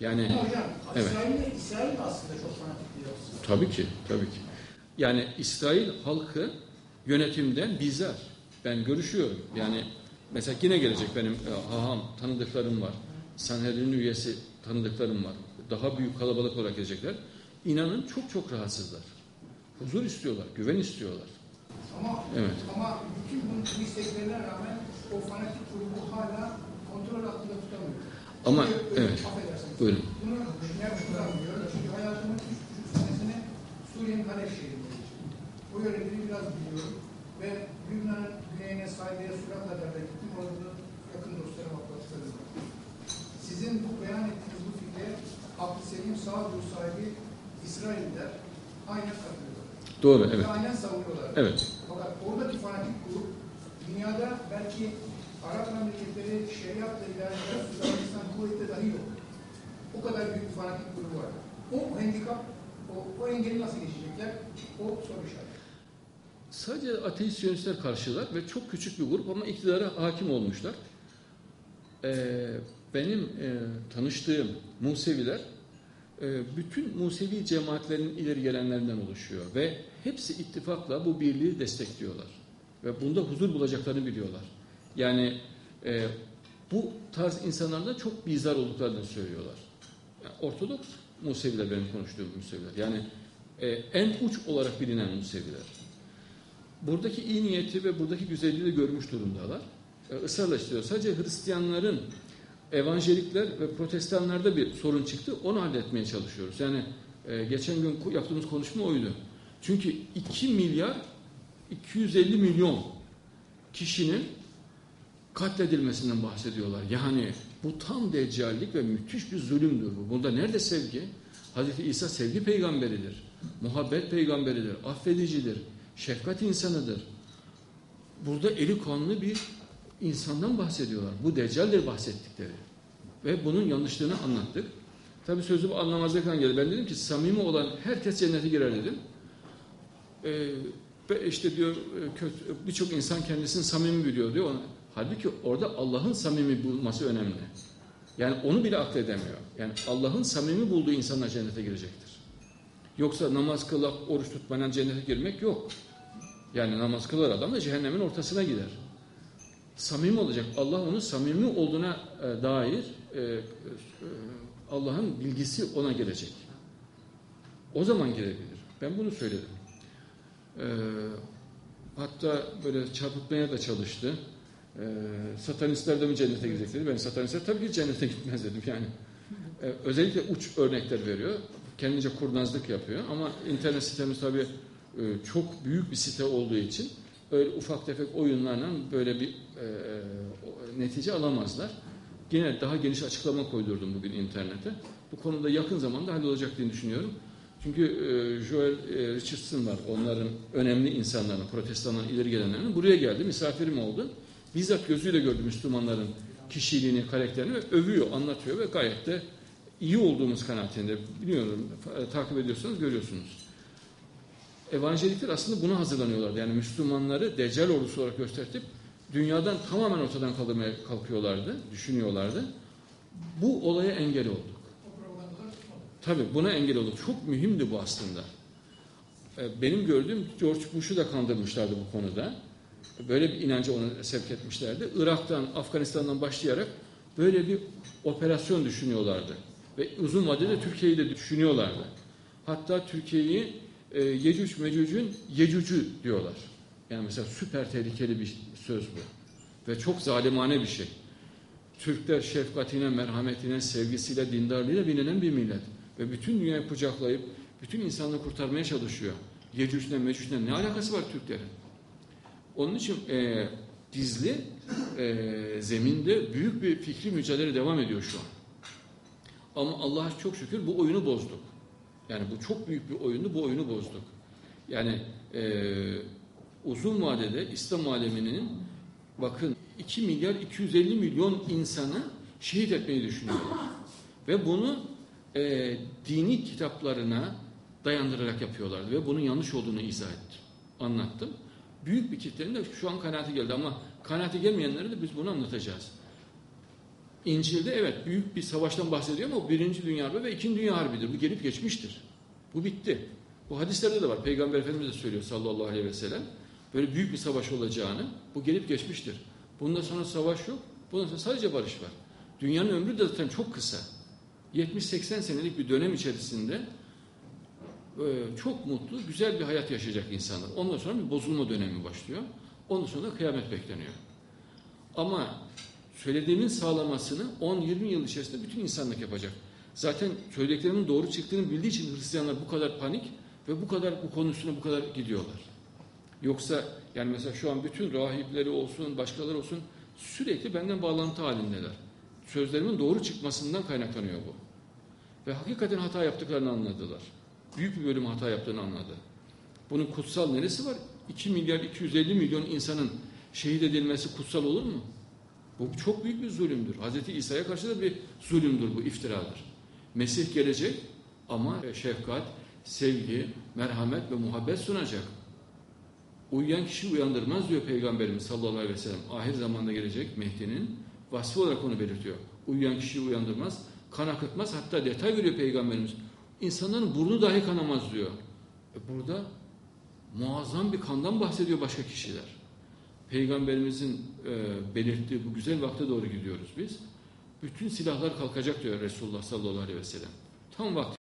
Yani hocam Evet. İsrail, İsrail aslında çok fanatik yapısı. tabii ki, tabii ki. Yani İsrail halkı yönetimden bizar. Ben görüşüyorum. Yani mesela yine gelecek benim e, haham tanıdıklarım var. Sanhedrin üyesi tanıdıklarım var. Daha büyük kalabalık olarak gelecekler. İnanın çok çok rahatsızlar. Huzur istiyorlar, güven istiyorlar. Ama, Evet. ama bütün bu, bu isteklerine rağmen o fanatik grubu hala kontrol altında tutamıyor. Ama evet, buyurun. Suriye'nin Halep şehrinde geçirdim. O yönetimi biraz biliyorum. Ve Lübnan'ın güneyine Sayde'ye Surat kadar da gittim. Orada yakın dostlarım, arkadaşlarım var. Sizin bu beyan ettiğiniz bu fikre aklı selim sağduyu sahibi İsrail'ler aynen katılıyorlar. Doğru, Ve evet. aynen savunuyorlar. Evet. Fakat oradaki fanatik grup dünyada belki Arap memleketleri şeriatla ilerleyen Sudan'dan kuvvette dahi yok. O kadar büyük bir fanatik grubu var. O handikap, o, o engeli nasıl geçecekler? O soru işareti. Sadece ateist Siyonistler karşılar ve çok küçük bir grup ama iktidara hakim olmuşlar. Ee, benim e, tanıştığım Museviler e, bütün Musevi cemaatlerinin ileri gelenlerinden oluşuyor ve hepsi ittifakla bu birliği destekliyorlar ve bunda huzur bulacaklarını biliyorlar. Yani e, bu tarz insanlardan çok bizar olduklarını söylüyorlar. Yani Ortodoks Museviler benim konuştuğum Museviler. Yani e, en uç olarak bilinen Museviler buradaki iyi niyeti ve buradaki güzelliği de görmüş durumdalar. E, ısrarla istiyor. Sadece Hristiyanların, evangelikler ve protestanlarda bir sorun çıktı. Onu halletmeye çalışıyoruz. Yani e, geçen gün yaptığımız konuşma oydu. Çünkü 2 milyar 250 milyon kişinin katledilmesinden bahsediyorlar. Yani bu tam deccallik ve müthiş bir zulümdür bu. Bunda nerede sevgi? Hazreti İsa sevgi peygamberidir. Muhabbet peygamberidir. Affedicidir. Şefkat insanıdır. Burada eli kanlı bir insandan bahsediyorlar. Bu deccaldir bahsettikleri. Ve bunun yanlışlığını anlattık. Tabi sözü anlamazlıktan geldi. Ben dedim ki samimi olan herkes cennete girer dedim. Ee, ve işte diyor e, birçok insan kendisini samimi biliyor diyor. Ona- Halbuki orada Allah'ın samimi bulması önemli. Yani onu bile akledemiyor. Yani Allah'ın samimi bulduğu insanlar cennete girecektir. Yoksa namaz kılıp oruç tutmayan cennete girmek yok. Yani namaz kılar adam da cehennemin ortasına gider. Samimi olacak. Allah onun samimi olduğuna e, dair e, e, Allah'ın bilgisi ona gelecek. O zaman girebilir. Ben bunu söyledim. Hatta böyle çarpıtmaya da çalıştı. E, satanistler de mi cennete girecek dedi. Ben satanistler tabii ki cennete gitmez dedim yani. E, özellikle uç örnekler veriyor. Kendince kurnazlık yapıyor ama internet sitemiz tabii e, çok büyük bir site olduğu için öyle ufak tefek oyunlarla böyle bir e, o- netice alamazlar. Gene daha geniş açıklama koydurdum bugün internete. Bu konuda yakın zamanda hallolacak diye düşünüyorum. Çünkü e, Joel e, Richardson var. Onların önemli insanların, protestanların ileri gelenlerinin buraya geldi. Misafirim oldu. Bizzat gözüyle gördü Müslümanların kişiliğini, karakterini ve övüyor, anlatıyor ve gayet de iyi olduğumuz kanaatinde. Biliyorum, e, takip ediyorsanız görüyorsunuz. Evangelikler aslında buna hazırlanıyorlardı. Yani Müslümanları deccal ordusu olarak gösterip dünyadan tamamen ortadan kaldırmaya kalkıyorlardı, düşünüyorlardı. Bu olaya engel olduk. Tabii buna engel olduk. Çok mühimdi bu aslında. Ee, Benim gördüğüm George Bush'u da kandırmışlardı bu konuda. Böyle bir inancı onu sevk etmişlerdi. Irak'tan, Afganistan'dan başlayarak böyle bir operasyon düşünüyorlardı. Ve uzun vadede Türkiye'yi de düşünüyorlardı. Hatta Türkiye'yi e, Yecüc Mecüc'ün Yecüc'ü diyorlar. Yani mesela süper tehlikeli bir söz bu. Ve çok zalimane bir şey. Türkler şefkatine, merhametine, sevgisiyle, dindarlığıyla bilinen bir millet. Ve bütün dünyayı kucaklayıp bütün insanlığı kurtarmaya çalışıyor. Yecüc'le Mecüc'le ne alakası var Türklerin? Onun için e, gizli e, zeminde büyük bir fikri mücadele devam ediyor şu an. Ama Allah'a çok şükür bu oyunu bozduk. Yani bu çok büyük bir oyundu, bu oyunu bozduk. Yani e, uzun vadede İslam aleminin bakın 2 milyar 250 milyon insanı şehit etmeyi düşünüyorlar. Ve bunu e, dini kitaplarına dayandırarak yapıyorlardı ve bunun yanlış olduğunu izah ettim, anlattım. Büyük bir kitlenin de şu an kanaati geldi ama kanaati gelmeyenlere de biz bunu anlatacağız. İncil'de evet büyük bir savaştan bahsediyor ama o birinci dünya harbi ve ikinci dünya harbidir. Bu gelip geçmiştir. Bu bitti. Bu hadislerde de var. Peygamber Efendimiz de söylüyor sallallahu aleyhi ve sellem. Böyle büyük bir savaş olacağını. Bu gelip geçmiştir. Bundan sonra savaş yok. Bundan sonra sadece barış var. Dünyanın ömrü de zaten çok kısa. 70-80 senelik bir dönem içerisinde çok mutlu, güzel bir hayat yaşayacak insanlar. Ondan sonra bir bozulma dönemi başlıyor. Ondan sonra kıyamet bekleniyor. Ama söylediğimin sağlamasını 10-20 yıl içerisinde bütün insanlık yapacak. Zaten söylediklerimin doğru çıktığını bildiği için Hristiyanlar bu kadar panik ve bu kadar bu konu üstüne bu kadar gidiyorlar. Yoksa yani mesela şu an bütün rahipleri olsun, başkaları olsun sürekli benden bağlantı halindeler. Sözlerimin doğru çıkmasından kaynaklanıyor bu. Ve hakikaten hata yaptıklarını anladılar. Büyük bir bölüm hata yaptığını anladı. Bunun kutsal neresi var? 2 milyar 250 milyon insanın şehit edilmesi kutsal olur mu? Bu çok büyük bir zulümdür. Hz. İsa'ya karşı da bir zulümdür bu, iftiradır. Mesih gelecek ama şefkat, sevgi, merhamet ve muhabbet sunacak. Uyuyan kişi uyandırmaz diyor Peygamberimiz sallallahu aleyhi ve sellem. Ahir zamanda gelecek Mehdi'nin vasfı olarak onu belirtiyor. Uyuyan kişiyi uyandırmaz, kan akıtmaz. Hatta detay veriyor Peygamberimiz. İnsanların burnu dahi kanamaz diyor. E burada muazzam bir kandan bahsediyor başka kişiler. Peygamberimizin e, belirttiği bu güzel vakte doğru gidiyoruz biz. Bütün silahlar kalkacak diyor Resulullah sallallahu aleyhi ve sellem. Tam vakti.